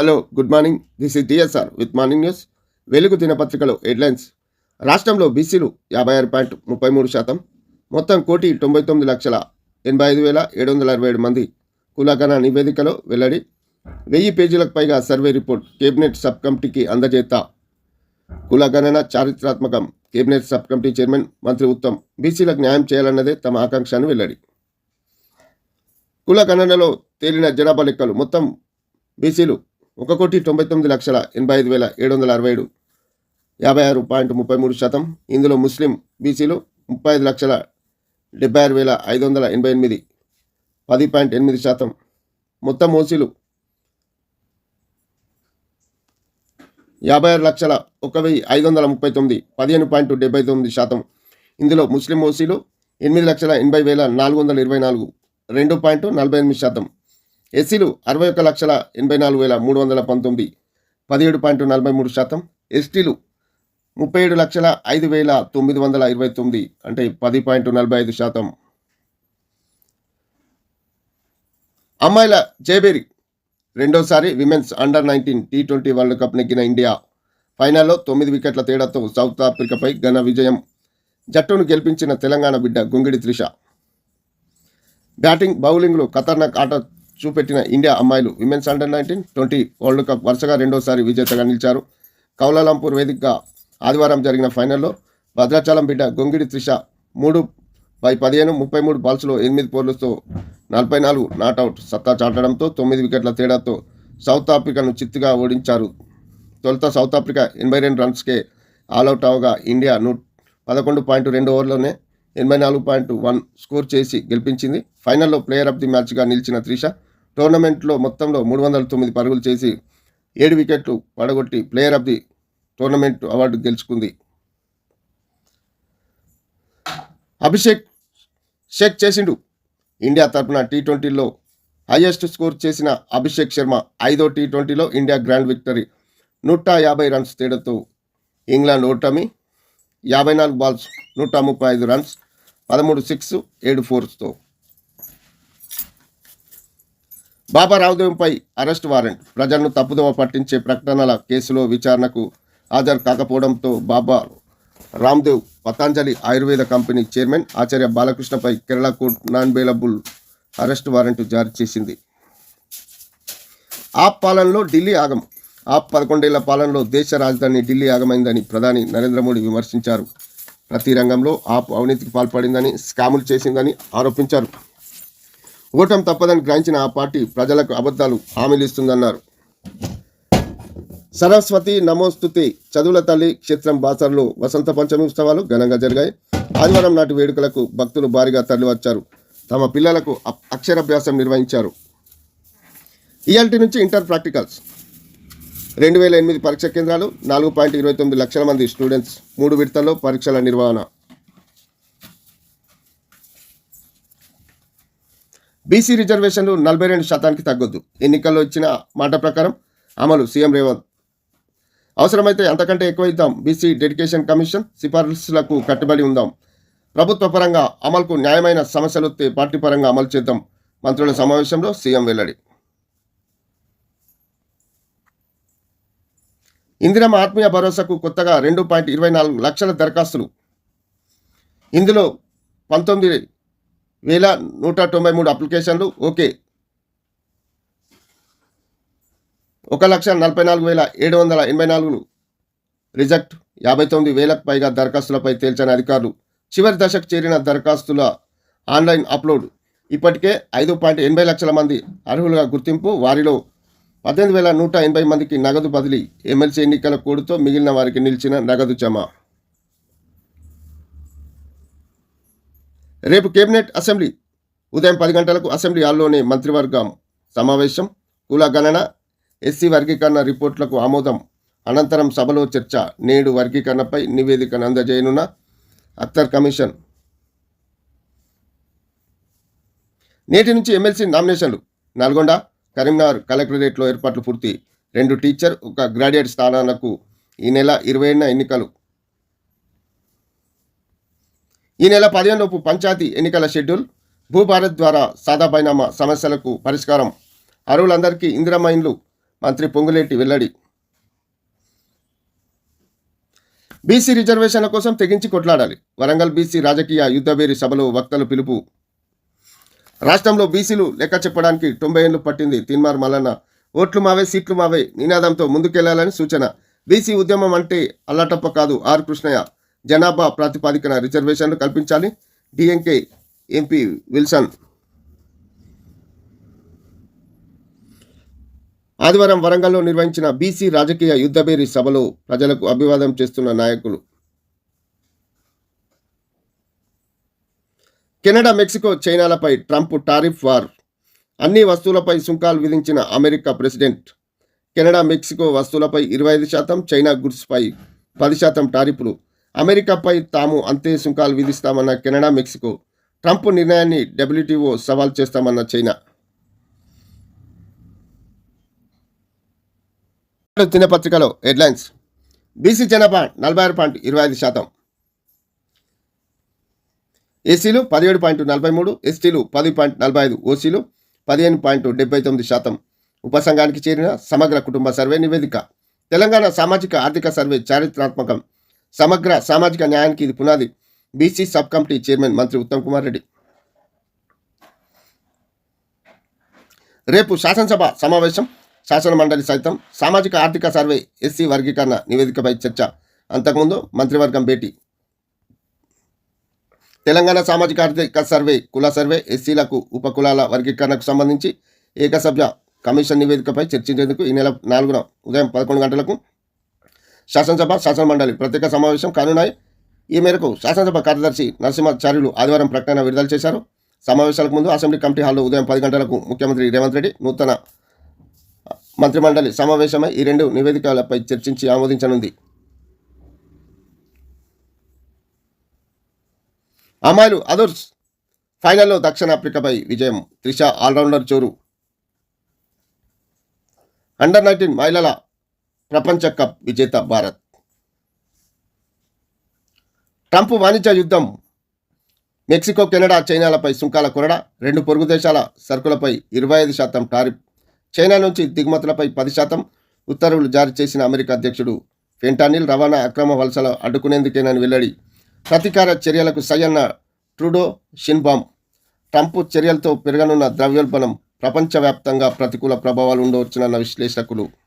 Hello good morning. This is DSR with morning news. Velugu దినపత్రికలో headlines. రాష్ట్రంలో బీసీలు యాభై ఆరు పాయింట్ ముప్పై మూడు శాతం మొత్తం కోటి తొంభై తొమ్మిది లక్షల ఎనభై ఐదు వేల ఏడు వందల అరవై ఏడు మంది కులగణ నివేదికలో వెల్లడి. వెయ్యి పేజీలకు పైగా సర్వే రిపోర్ట్ కేబినెట్ సబ్ కమిటీకి అందజేత. కులగణన చారిత్రాత్మకం కేబినెట్ సబ్ కమిటీ చైర్మన్ మంత్రి ఉత్తమ్ బీసీలకు న్యాయం చేయాలన్నదే తమ ఆకాంక్ష అని వెల్లడి. కుల గణనలో తేలిన జనాభా లెక్కలు మొత్తం బీసీలు ఒక కోటి తొంభై తొమ్మిది లక్షల ఎనభై ఐదు వేల ఏడు వందల అరవై ఏడు. యాభై ఆరు పాయింట్ ముప్పై మూడు శాతం. ఇందులో ముస్లిం బీసీలు ముప్పై ఐదు లక్షల డెబ్బై ఆరు వేల ఐదు వందల ఎనభై ఎనిమిది. పది పాయింట్ ఎనిమిది శాతం. మొత్తం ఓసీలు యాభై ఆరు లక్షల ఒక వెయ్యి ఐదు వందల ముప్పై తొమ్మిది. పదిహేను పాయింట్ డెబ్బై తొమ్మిది శాతం. ఇందులో ముస్లిం ఓసీలు ఎనిమిది లక్షల ఎనభై వేల నాలుగు వందల ఇరవై నాలుగు. రెండు పాయింట్ నలభై ఎనిమిది శాతం. ఎస్సీలు అరవై ఒక్క లక్షల ఎనభై నాలుగు వేల మూడు వందల పంతొమ్మిది పదిహేడు పాయింట్ నలభై మూడు శాతం. ఎస్టీలు ముప్పై ఏడు లక్షల ఐదు వేల తొమ్మిది వందల ఇరవై తొమ్మిది అంటే పది పాయింట్ నలభై ఐదు శాతం. అమ్మాయిల జేబేరి రెండోసారి women's under nineteen T twenty world cup నెగ్గిన ఇండియా. ఫైనల్లో తొమ్మిది వికెట్ల తేడాతో సౌత్ ఆఫ్రికాపై ఘన విజయం. జట్టును గెలిపించిన తెలంగాణ బిడ్డ గుంగిడి త్రిష. బ్యాటింగ్ బౌలింగ్లో ఖతర్నాక్ ఆట చూపెట్టిన ఇండియా అమ్మాయిలు women's under nineteen twenty world cup వరుసగా రెండోసారి విజేతగా నిలిచారు. కౌలాలంపూర్ వేదికగా ఆదివారం జరిగిన ఫైనల్లో భద్రాచలం బిడ్డ గొంగిడి త్రిష మూడు బై పదిహేను ముప్పై మూడు బాల్స్లో ఎనిమిది పోర్లతో నలభై నాలుగు నాట్అవుట్ సత్తా చాటడంతో తొమ్మిది వికెట్ల తేడాతో సౌత్ ఆఫ్రికాను చిత్తుగా ఓడించారు. తొలుత సౌత్ ఆఫ్రికా ఎనభై రెండు రన్స్కే ఆల్అవుట్ అవగా ఇండియా నూ పదకొండు పాయింట్ రెండు ఓవర్లోనే ఎనభై నాలుగు పాయింట్ వన్ స్కోర్ చేసి గెలిపించింది. ఫైనల్లో ప్లేయర్ ఆఫ్ ది మ్యాచ్గా నిలిచిన త్రిష టోర్నమెంట్లో మొత్తంలో మూడు వందల తొమ్మిది పరుగులు చేసి ఏడు వికెట్లు పడగొట్టి player of the tournament award గెలుచుకుంది. అభిషేక్ షేక్ చేసిండు. ఇండియా తరపున టీ ట్వంటీలో హైయెస్ట్ స్కోర్ చేసిన అభిషేక్ శర్మ ఐదో టీ ట్వంటీలో ఇండియా గ్రాండ్ విక్టరీ. నూట యాభై రన్స్ తేడాతో ఇంగ్లాండ్ ఓటమి యాభై నాలుగు బాల్స్ నూట ముప్పై ఐదు రన్స్ పదమూడు సిక్స్ ఏడు ఫోర్స్తో బాబా రావుదేవంపై అరెస్ట్ వారెంట్. ప్రజలను తప్పుదోవ పట్టించే ప్రకటనల కేసులో విచారణకు హాజరు కాకపోవడంతో Baba Ramdev Patanjali Ayurveda company chairman Acharya బాలకృష్ణపై Kerala court non bailable arrest warrant జారీ చేసింది. ఆప్ పాలనలో ఢిల్లీ ఆగం. ఆప్ పదకొండేళ్ళ పాలనలో దేశ రాజధాని ఢిల్లీ ఆగమైందని ప్రధాని నరేంద్ర మోడీ విమర్శించారు. ప్రతి రంగంలో ఆప్ అవినీతికి పాల్పడిందని స్కాములు చేసిందని ఆరోపించారు. ఓటం తప్పదని గ్రహించిన ఆ పార్టీ ప్రజలకు అబద్ధాలు హామీలు ఇస్తుందన్నారు. సరస్వతి నమోస్తుతి చదువుల తల్లి క్షేత్రం బాసర్లో వసంత పంచమి ఉత్సవాలు ఘనంగా జరిగాయి. ఆదివారం నాటి వేడుకలకు భక్తులు భారీగా తరలివచ్చారు. తమ పిల్లలకు అక్షరాభ్యాసం నిర్వహించారు. ఇయాల్టి నుంచి ఇంటర్ ప్రాక్టికల్స్. రెండు వేల ఎనిమిది పరీక్ష కేంద్రాలు నాలుగు పాయింట్ ఇరవై తొమ్మిది లక్షల మంది స్టూడెంట్స్ మూడు విడతల్లో పరీక్షల నిర్వహణ. బీసీ రిజర్వేషన్లు నలభై రెండు శాతానికి తగ్గొద్దు. ఎన్నికల్లో ఇచ్చిన మాట ప్రకారం అమలు సీఎం రేవంత్. అవసరమైతే అంతకంటే ఎక్కువ ఇద్దాం. బీసీ డెడికేషన్ కమిషన్ సిఫార్సులకు కట్టుబడి ఉందాం. ప్రభుత్వ పరంగా అమలుకు న్యాయమైన సమస్యలు వస్తే పార్టీ పరంగా అమలు చేద్దాం. మంత్రుల సమావేశంలో సీఎం వెల్లడి. ఇందిరమ్మ ఆత్మీయ భరోసాకు కొత్తగా రెండు పాయింట్ ఇరవై నాలుగు లక్షల దరఖాస్తులు. ఇందులో పంతొమ్మిది వేల నూట తొంభై మూడు అప్లికేషన్లు ఓకే. ఒక లక్ష నలభై నాలుగు వేల ఏడు వందల ఎనభై నాలుగు రిజెక్ట్. యాభై తొమ్మిది వేలకు పైగా దరఖాస్తులపై తేల్చని అధికారులు చివరి దశకు చేరిన దరఖాస్తుల ఆన్లైన్ అప్లోడ్. ఇప్పటికే ఐదు పాయింట్ ఎనభై లక్షల మంది అర్హులుగా గుర్తింపు వారిలో పద్దెనిమిది వేల నూట ఎనభై మందికి నగదు బదిలీ ఎమ్మెల్సీ ఎన్నికల కోడ్తో మిగిలిన వారికి నిలిచిన నగదు జమ. రేపు కేబినెట్ అసెంబ్లీ ఉదయం పది గంటలకు అసెంబ్లీ హాల్లోనే మంత్రివర్గం సమావేశం కుల గణన ఎస్సీ వర్గీకరణ రిపోర్టులకు ఆమోదం అనంతరం సభలో చర్చ నేడు వర్గీకరణపై నివేదికను అందజేయనున్న అఖ్తర్ కమిషన్. నేటి నుంచి ఎమ్మెల్సీ నామినేషన్లు నల్గొండ కరీంనగర్ కలెక్టరేట్లో ఏర్పాట్లు పూర్తి రెండు టీచర్ ఒక గ్రాడ్యుయేట్ స్థానాలకు ఈ నెల ఇరవై ఎన్నికలు. ఈ నెల పదిహేను లోపు పంచాయతీ ఎన్నికల షెడ్యూల్ భూభారత్ ద్వారా సాదా బైనామా సమస్యలకు పరిష్కారం. అరువులందరికీ ఇందిరామైన్లు మంత్రి పొంగులేటి వెల్లడి. బీసీ రిజర్వేషన్ల కోసం తెగించి కొట్లాడాలి. వరంగల్ బీసీ రాజకీయ యుద్ధవేరి సభలో వక్తలు పిలుపు. రాష్ట్రంలో బీసీలు లెక్క చెప్పడానికి తొంభై ఏళ్ళు పట్టింది తిన్మార్ మల్లన్న. ఓట్లు మావే సీట్లు మావే నినాదంతో ముందుకెళ్ళాలని సూచన. బీసీ ఉద్యమం అంటే అల్లటప్ప కాదు ఆర్ కృష్ణయ్య. జనాభా ప్రాతిపాదికన రిజర్వేషన్లు కల్పించాలి. డిఎంకే ఎంపీ విల్సన్ ఆదివారం వరంగల్లో నిర్వహించిన బీసీ రాజకీయ యుద్ధబేరి సభలో ప్రజలకు అభివాదం చేస్తున్న నాయకులు. కెనడా మెక్సికో చైనాలపై ట్రంప్ టారిఫ్ వార్. అన్ని వస్తువులపై సుంకాలు విధించిన అమెరికా ప్రెసిడెంట్. కెనడా మెక్సికో వస్తువులపై ఇరవై ఐదు శాతం చైనా గుడ్స్పై పది శాతం టారిఫ్లు. అమెరికాపై తాము అంతే సుంకాలు విధిస్తామన్న కెనడా మెక్సికో. ట్రంప్ నిర్ణయాన్ని డబ్ల్యూటీఓ సవాల్ చేస్తామన్న చైనా. దినపత్రికలో హెడ్లైన్స్. బీసీ జనాభా నలభై ఆరు పాయింట్ ఇరవై ఐదు శాతం. ఏసీలు పదిహేడు పాయింట్ నలభై మూడు ఎస్టీలు పది పాయింట్ నలభై ఐదు ఓసీలు పదిహేను పాయింట్ డెబ్బై తొమ్మిది శాతం. ఉపసంఘానికి చేరిన సమగ్ర కుటుంబ సర్వే నివేదిక. తెలంగాణ సామాజిక ఆర్థిక సర్వే చారిత్రాత్మకం. సమగ్ర సామాజిక న్యాయానికి ఇది పునాది. బీసీ సబ్ కమిటీ చైర్మన్ మంత్రి ఉత్తమ్ కుమార్ రెడ్డి. రేపు శాసనసభ సమావేశం శాసన మండలి సైతం. సామాజిక ఆర్థిక సర్వే ఎస్సీ వర్గీకరణ నివేదికపై చర్చ. అంతకుముందు మంత్రివర్గం భేటీ. తెలంగాణ సామాజిక ఆర్థిక సర్వే కుల సర్వే ఎస్సీలకు ఉపకులాల వర్గీకరణకు సంబంధించి ఏకసభ్య కమిషన్ నివేదికపై చర్చించేందుకు ఈ నెల నాలుగున ఉదయం పదకొండు గంటలకు శాసనసభ శాసన మండలి ప్రత్యేక సమావేశం కానున్నాయి. ఈ మేరకు శాసనసభ కార్యదర్శి నరసింహాచార్యులు ఆదివారం ప్రకటన విడుదల చేశారు. సమావేశాలకు ముందు అసెంబ్లీ కమిటీ హాల్లో ఉదయం పది గంటలకు ముఖ్యమంత్రి రేవంత్ రెడ్డి నూతన మంత్రిమండలి సమావేశమై ఈ రెండు నివేదికలపై చర్చించి ఆమోదించనుంది. అమ్మాయిలు అదర్స్ ఫైనల్లో దక్షిణాఫ్రికాపై విజయం. త్రిష ఆల్రౌండర్ చోరు. అండర్ నైన్టీన్ మహిళల ప్రపంచ కప్ విజేత భారత్. ట్రంప్ వాణిజ్య యుద్ధం. మెక్సికో కెనడా చైనాలపై సుంకాల కొరడ. రెండు పొరుగు దేశాల సరుకులపై ఇరవై ఐదు శాతం టారిఫ్. చైనా నుంచి దిగుమతులపై పది శాతం ఉత్తర్వులు జారీ చేసిన అమెరికా అధ్యక్షుడు ఫెంటానిల్ రవాణా అక్రమ వలసలు అడ్డుకునేందుకేనని వెల్లడి. ప్రతీకార చర్యలకు సయన్న ట్రూడో షిన్బామ్. ట్రంప్ చర్యలతో పెరగనున్న ద్రవ్యోల్బణం ప్రపంచవ్యాప్తంగా ప్రతికూల ప్రభావాలు ఉండవచ్చునన్న విశ్లేషకులు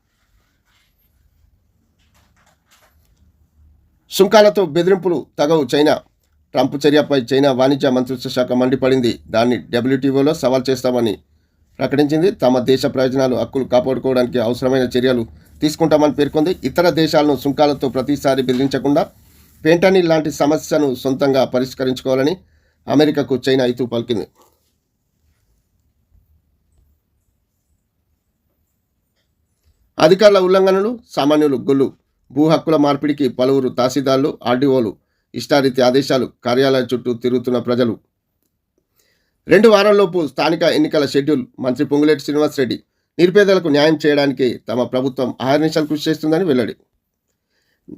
సుంకాలతో బెదిరింపులు తగవు చైనా. ట్రంప్ చర్యపై చైనా వాణిజ్య మంత్రిత్వ శాఖ మండిపడింది. దాన్ని డబ్ల్యూటీఓలో సవాల్ చేస్తామని ప్రకటించింది. తమ దేశ ప్రయోజనాలు హక్కులు కాపాడుకోవడానికి అవసరమైన చర్యలు తీసుకుంటామని పేర్కొంది. ఇతర దేశాలను సుంకాలతో ప్రతిసారి బెదిరించకుండా పెంటనీ లాంటి సమస్యను సొంతంగా పరిష్కరించుకోవాలని అమెరికాకు చైనా ఇతూ పలికింది. అధికారుల ఉల్లంఘనలు సామాన్యులు గొల్లు. భూ హక్కుల మార్పిడికి పలువురు తహసీల్దార్లు ఆర్డీఓలు ఇష్టారీతి ఆదేశాలు కార్యాలయం చుట్టూ తిరుగుతున్న ప్రజలు. రెండు వారాల్లోపు స్థానిక ఎన్నికల షెడ్యూల్ మంత్రి పొంగులేటి శ్రీనివాసరెడ్డి నిరుపేదలకు న్యాయం చేయడానికి తమ ప్రభుత్వం ఆహర్నిశలు కృషి చేస్తుందని వెల్లడి.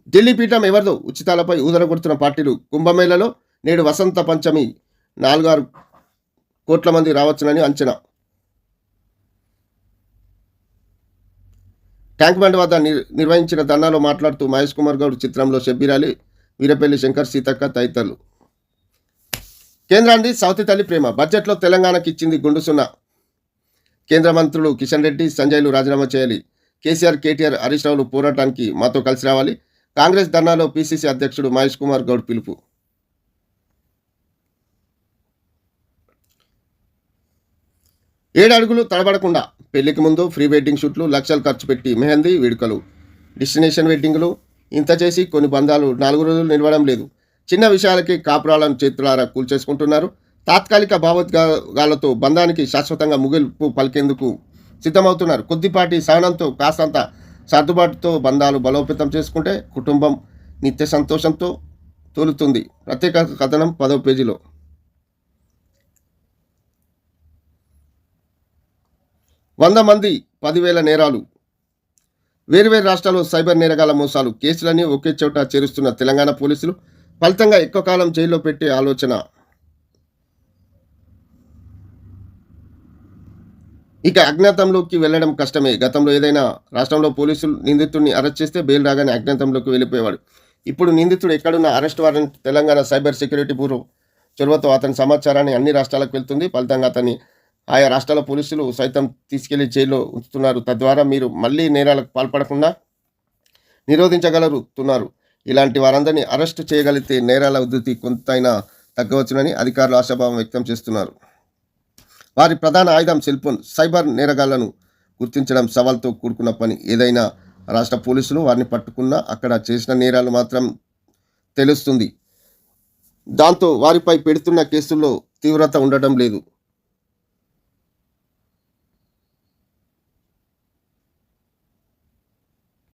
ఢిల్లీ పీఠం ఎవరిదో ఉచితాలపై ఊదరగొడుతున్న పార్టీలు కుంభమేళలో నేడు వసంత పంచమి నాలుగారు కోట్ల మంది రావచ్చునని అంచనా. ట్యాంక్ బండ్ వద్ద నిర్వహించిన ధర్నాలో మాట్లాడుతూ మహేష్ కుమార్ గౌడ్ చిత్రంలో షబ్బీరాలి వీరపల్లి శంకర్ సీతక్క తదితరులు. కేంద్రాన్ని సౌతి తల్లి ప్రేమ. బడ్జెట్లో తెలంగాణకి ఇచ్చింది గుండు సున్నా. కేంద్ర మంత్రులు కిషన్ రెడ్డి సంజయ్లు రాజీనామా చేయాలి. కేసీఆర్ కేటీఆర్ హరీష్ రావులు పోరాటానికి మాతో కలిసి రావాలి. కాంగ్రెస్ ధర్నాలో పీసీసీ అధ్యక్షుడు మహేష్ కుమార్ గౌడ్ పిలుపు. ఏడడుగులు తడబడకుండా పెళ్ళికి ముందు ప్రీ వెడ్డింగ్ షూట్లు లక్షలు ఖర్చు పెట్టి మెహందీ వేడుకలు. డెస్టినేషన్ వెడ్డింగ్లు. ఇంత చేసి కొన్ని బంధాలు నాలుగు రోజులు నిలవడం లేదు. చిన్న విషయాలకి కాపురాలను చేతులారా కూల్చేసుకుంటున్నారు. తాత్కాలిక భావోద్వేగాలతో బంధానికి శాశ్వతంగా ముగింపు పలికేందుకు సిద్ధమవుతున్నారు. కొద్దిపాటి సహనంతో కాస్తంత సర్దుబాటుతో బంధాలు బలోపేతం చేసుకుంటే కుటుంబం నిత్య సంతోషంతో తోలుతుంది. ప్రత్యేక కథనం పదవ పేజీలో. వంద మంది పదివేల నేరాలు. వేర్వేరు రాష్ట్రాల్లో సైబర్ నేరగాల మోసాలు కేసులన్నీ ఒకే చోట చేరుస్తున్న తెలంగాణ పోలీసులు ఫలితంగా ఎక్కువ కాలం జైల్లో పెట్టే ఆలోచన. ఇక అజ్ఞాతంలోకి వెళ్ళడం కష్టమే. గతంలో ఏదైనా రాష్ట్రంలో పోలీసులు నిందితుడిని అరెస్ట్ చేస్తే బెయిల్ రాగానే అజ్ఞాతంలోకి వెళ్ళిపోయేవాడు. ఇప్పుడు నిందితుడు ఎక్కడున్న arrest warrant Telangana cyber security bureau చొరవతో అతని సమాచారాన్ని అన్ని రాష్ట్రాలకు వెళ్తుంది. ఫలితంగా అతన్ని ఆయా రాష్ట్రాల పోలీసులు సైతం తీసుకెళ్ళి జైల్లో ఉంచుతున్నారు. తద్వారా మీరు మళ్ళీ నేరాలకు పాల్పడకుండా నిరోధించగలుగుతున్నారు ఇలాంటి వారందరినీ అరెస్ట్ చేయగలిగితే నేరాల ఉధృతి కొంతైనా తగ్గవచ్చునని అధికారులు ఆశాభావం వ్యక్తం చేస్తున్నారు. వారి ప్రధాన ఆయుధం సెల్ఫోన్ సైబర్ నేరగాళ్ళను గుర్తించడం సవాల్తో కూడుకున్న పని ఏదైనా రాష్ట్ర పోలీసులు వారిని పట్టుకున్నా అక్కడ చేసిన నేరాలు మాత్రం తెలుస్తుంది. దాంతో వారిపై పెడుతున్న కేసుల్లో తీవ్రత ఉండటం లేదు.